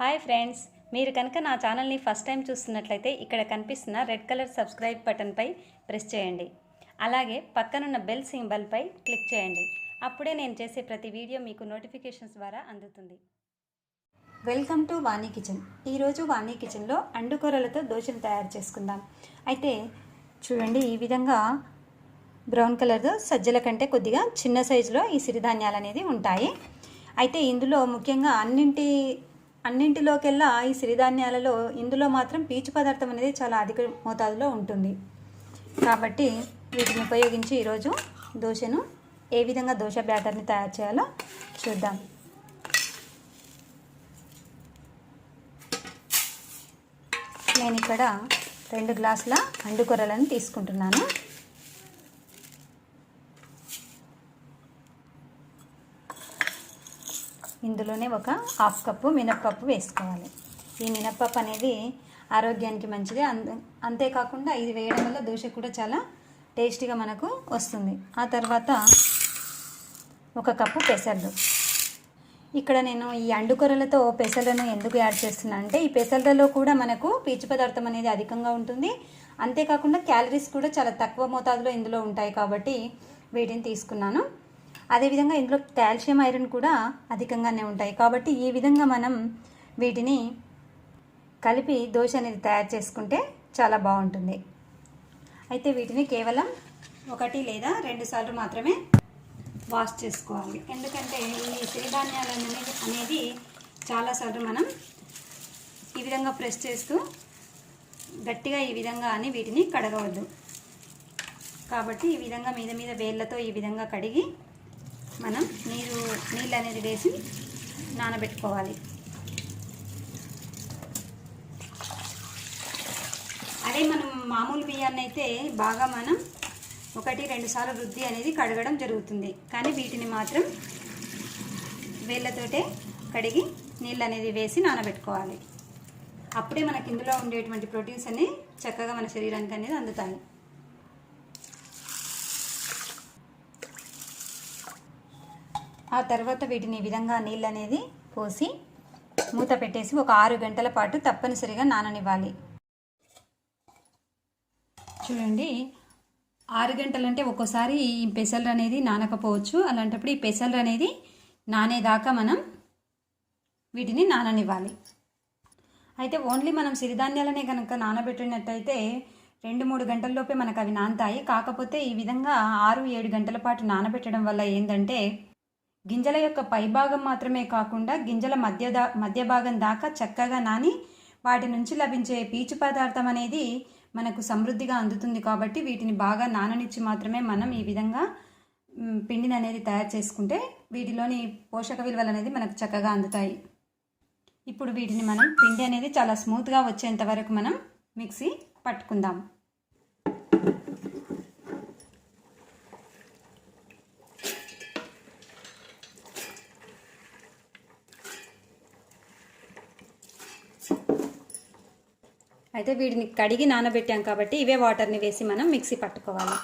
Hi friends మీరు కనుక నా ఛానల్ని ఫస్ట్ టైం చూస్తున్నట్లయితే ఇక్కడ కనిపిస్తున్న రెడ్ కలర్ సబ్స్క్రైబ్ బటన్పై ప్రెస్ చేయండి. అలాగే పక్కనున్న బెల్ సింబల్పై క్లిక్ చేయండి. అప్పుడే నేను చేసే ప్రతి వీడియో మీకు నోటిఫికేషన్స్ ద్వారా అందుతుంది. Welcome to Vani kitchen. ఈరోజు వాణి కిచెన్లో అండుకూరలతో దోశలు తయారు చేసుకుందాం. అయితే చూడండి ఈ విధంగా బ్రౌన్ కలర్తో సజ్జల కంటే కొద్దిగా చిన్న సైజులో ఈ సిరిధాన్యాలు అనేది ఉంటాయి. అయితే ఇందులో ముఖ్యంగా అన్నింటి అన్నింటిలోకెల్లా ఈ సిరిధాన్యాలలో ఇందులో మాత్రం పీచు పదార్థం అనేది చాలా అధిక మోతాదులో ఉంటుంది. కాబట్టి వీటిని ఉపయోగించి ఈరోజు దోశను ఏ విధంగా దోశ బ్యాటర్ని తయారు చేయాలో చూద్దాం. నేను ఇక్కడ రెండు గ్లాసుల అండుకొరలను తీసుకుంటున్నాను. ఇందులోనే ఒక హాఫ్ కప్పు మినప్పప్పు వేసుకోవాలి. ఈ మినప్పప్పు అనేది ఆరోగ్యానికి మంచిది. అంతే అంతేకాకుండా ఇది వేయడం వల్ల దోశ కూడా చాలా టేస్టీగా మనకు వస్తుంది. ఆ తర్వాత ఒక కప్పు పెసర్లు. ఇక్కడ నేను ఈ అండుకొరలతో పెసర్లను ఎందుకు యాడ్ చేస్తున్నా అంటే ఈ పెసర్లలో కూడా మనకు పీచు పదార్థం అనేది అధికంగా ఉంటుంది. అంతేకాకుండా క్యాలరీస్ కూడా చాలా తక్కువ మోతాదులో ఇందులో ఉంటాయి కాబట్టి వీటిని తీసుకున్నాను. అదేవిధంగా ఇందులో కాల్షియం ఐరన్ కూడా అధికంగానే ఉంటాయి. కాబట్టి ఈ విధంగా మనం వీటిని కలిపి దోశ అనేది తయారు చేసుకుంటే చాలా బాగుంటుంది. అయితే వీటిని కేవలం ఒకటి లేదా రెండు సార్లు మాత్రమే వాష్ చేసుకోవాలి. ఎందుకంటే ఈ సిరిధాన్యాలు అనేది అనేది చాలాసార్లు మనం ఈ విధంగా ప్రెస్ చేస్తూ గట్టిగా ఈ విధంగా అని వీటిని కడగవద్దు. కాబట్టి ఈ విధంగా మీద మీద వేళ్ళతో ఈ విధంగా కడిగి మనం నీరు నీళ్ళు అనేది వేసి నానబెట్టుకోవాలి. అదే మనం మామూలు బియ్యాన్ని అయితే బాగా మనం ఒకటి రెండు సార్లు రుద్ది అనేది కడగడం జరుగుతుంది. కానీ వీటిని మాత్రం వేళ్ళతోటే కడిగి నీళ్ళు అనేది వేసి నానబెట్టుకోవాలి. అప్పుడే మనకి ఇందులో ఉండేటువంటి ప్రోటీన్స్ అన్ని చక్కగా మన శరీరానికి అనేది అందుతాయి. ఆ తర్వాత వీటిని ఈ విధంగా నీళ్ళు అనేది పోసి మూత పెట్టేసి ఒక ఆరు గంటల పాటు తప్పనిసరిగా నాననివ్వాలి. చూడండి ఆరు గంటలంటే ఒక్కోసారి ఈ పెసలు అనేది నానకపోవచ్చు. అలాంటప్పుడు ఈ పెసలు అనేది నానేదాకా మనం వీటిని నాననివ్వాలి. అయితే ఓన్లీ మనం సిరిధాన్యాలనే కనుక నానబెట్టినట్టయితే రెండు మూడు గంటల్లోపే మనకు అవి నానతాయి. కాకపోతే ఈ విధంగా ఆరు ఏడు గంటల పాటు నానబెట్టడం వల్ల ఏంటంటే గింజల యొక్క పైభాగం మాత్రమే కాకుండా గింజల మధ్య దా మధ్య భాగం దాకా చక్కగా నాని వాటి నుంచి లభించే పీచు పదార్థం అనేది మనకు సమృద్ధిగా అందుతుంది కాబట్టి వీటిని బాగా నాననిచ్చి మాత్రమే మనం ఈ విధంగా పిండిని అనేది తయారు చేసుకుంటే వీటిలోని పోషక విలువలు అనేది మనకు చక్కగా అందుతాయి. ఇప్పుడు వీటిని మనం పిండి అనేది చాలా స్మూత్గా వచ్చేంత వరకు మనం మిక్సీ పట్టుకుందాం. అయితే వీటిని కడిగి నానబెట్టాం కాబట్టి ఇవే వాటర్ని వేసి మనం మిక్సీ పట్టుకోవాలి.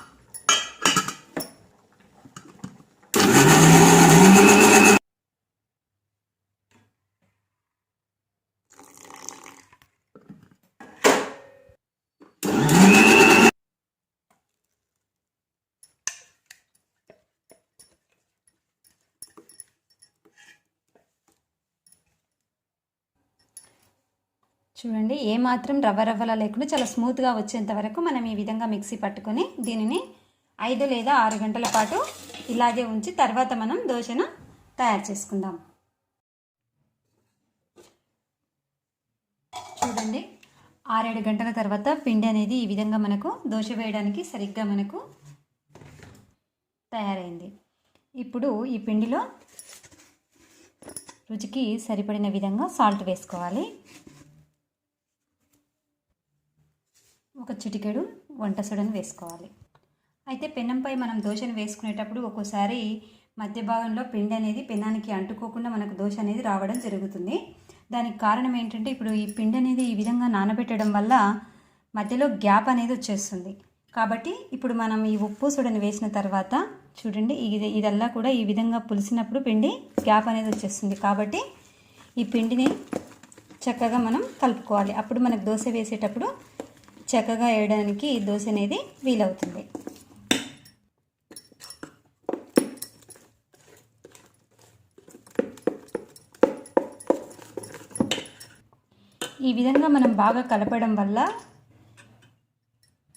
చూడండి ఏ మాత్రం రవ్వ రవ్వలా లేకుండా చాలా స్మూత్గా వచ్చేంత వరకు మనం ఈ విధంగా మిక్సీ పట్టుకొని దీనిని ఐదు లేదా ఆరు గంటల పాటు ఇలాగే ఉంచి తర్వాత మనం దోశను తయారు చేసుకుందాం. చూడండి ఆరేడు గంటల తర్వాత పిండి అనేది ఈ విధంగా మనకు దోశ వేయడానికి సరిగ్గా మనకు తయారైంది. ఇప్పుడు ఈ పిండిలో రుచికి సరిపడిన విధంగా సాల్ట్ వేసుకోవాలి. ఒక చిటికెడు వంట సొడను వేసుకోవాలి. అయితే పెనంపై మనం దోశను వేసుకునేటప్పుడు ఒక్కోసారి మధ్య భాగంలో పిండి అనేది పెనానికి అంటుకోకుండా మనకు దోశ అనేది రావడం జరుగుతుంది. దానికి కారణం ఏంటంటే ఇప్పుడు ఈ పిండి అనేది ఈ విధంగా నానబెట్టడం వల్ల మధ్యలో గ్యాప్ అనేది వచ్చేస్తుంది. కాబట్టి ఇప్పుడు మనం ఈ ఉప్పు సొడను వేసిన తర్వాత చూడండి ఇది ఇదల్లా కూడా ఈ విధంగా పులిసినప్పుడు పిండి గ్యాప్ అనేది వచ్చేస్తుంది. కాబట్టి ఈ పిండిని చక్కగా మనం కలుపుకోవాలి. అప్పుడు మనకు దోశ వేసేటప్పుడు చక్కగా వేయడానికి దోశ అనేది వీలవుతుంది. ఈ విధంగా మనం బాగా కలపడం వల్ల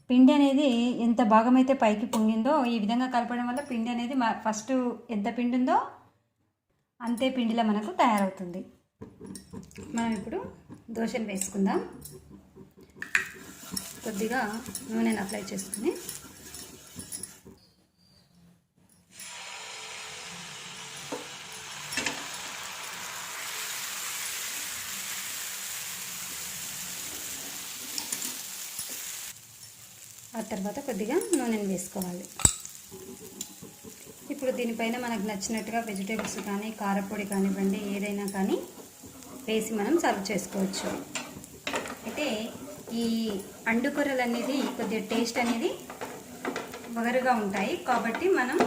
పిండి అనేది ఎంత భాగమైతే పైకి పొంగిందో ఈ విధంగా కలపడం వల్ల పిండి అనేది మా ఫస్ట్ ఎంత పిండి ఉందో అంతే పిండిలా మనకు తయారవుతుంది. మనం ఇప్పుడు దోశలు వేసుకుందాం. కొద్దిగా నూనెను అప్లై చేసుకుని ఆ తర్వాత కొద్దిగా నూనెను వేసుకోవాలి. ఇప్పుడు దీనిపైన మనకు నచ్చినట్టుగా వెజిటేబుల్స్ కానీ కారపొడి కానివ్వండి ఏదైనా కానీ వేసి మనం సర్వ్ చేసుకోవచ్చు. అయితే ఈ అండుకూరలు అనేది కొద్దిగా టేస్ట్ అనేది వగరుగా ఉంటాయి. కాబట్టి మనం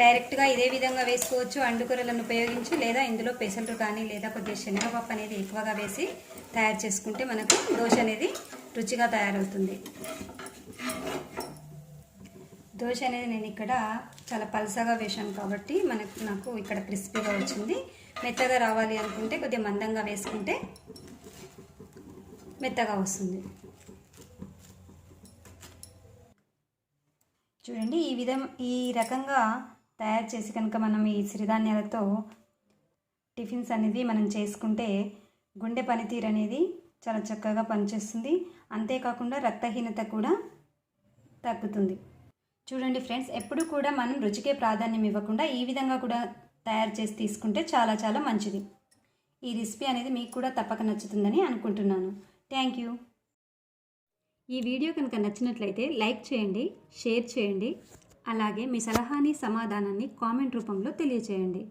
డైరెక్ట్గా ఇదే విధంగా వేసుకోవచ్చు. అండుకూరలను ఉపయోగించి లేదా ఇందులో పెసలు కానీ లేదా కొద్దిగా శనగపప్పు అనేది ఎక్కువగా వేసి తయారు చేసుకుంటే మనకు దోశ అనేది రుచిగా తయారవుతుంది. దోశ అనేది నేను ఇక్కడ చాలా పలసగా వేశాను కాబట్టి మనకు నాకు ఇక్కడ క్రిస్పీగా వచ్చింది. మెత్తగా రావాలి అనుకుంటే కొద్దిగా మందంగా వేసుకుంటే మెత్తగా వస్తుంది. చూడండి ఈ విధం ఈ రకంగా తయారు చేసి కనుక మనం ఈ సిరిధాన్యాలతో టిఫిన్స్ అనేది మనం చేసుకుంటే గుండె పనితీరు అనేది చాలా చక్కగా పనిచేస్తుంది. అంతేకాకుండా రక్తహీనత కూడా తగ్గుతుంది. చూడండి ఫ్రెండ్స్ ఎప్పుడు కూడా మనం రుచికే ప్రాధాన్యం ఇవ్వకుండా ఈ విధంగా కూడా తయారు చేసి తీసుకుంటే చాలా చాలా మంచిది. ఈ రెసిపీ అనేది మీకు కూడా తప్పక నచ్చుతుందని అనుకుంటున్నాను. Thank you. ఈ వీడియో కనుక నచ్చినట్లయితే లైక్ చేయండి షేర్ చేయండి. అలాగే మీ సలహాని సమాధానాన్ని కామెంట్ రూపంలో తెలియచేయండి.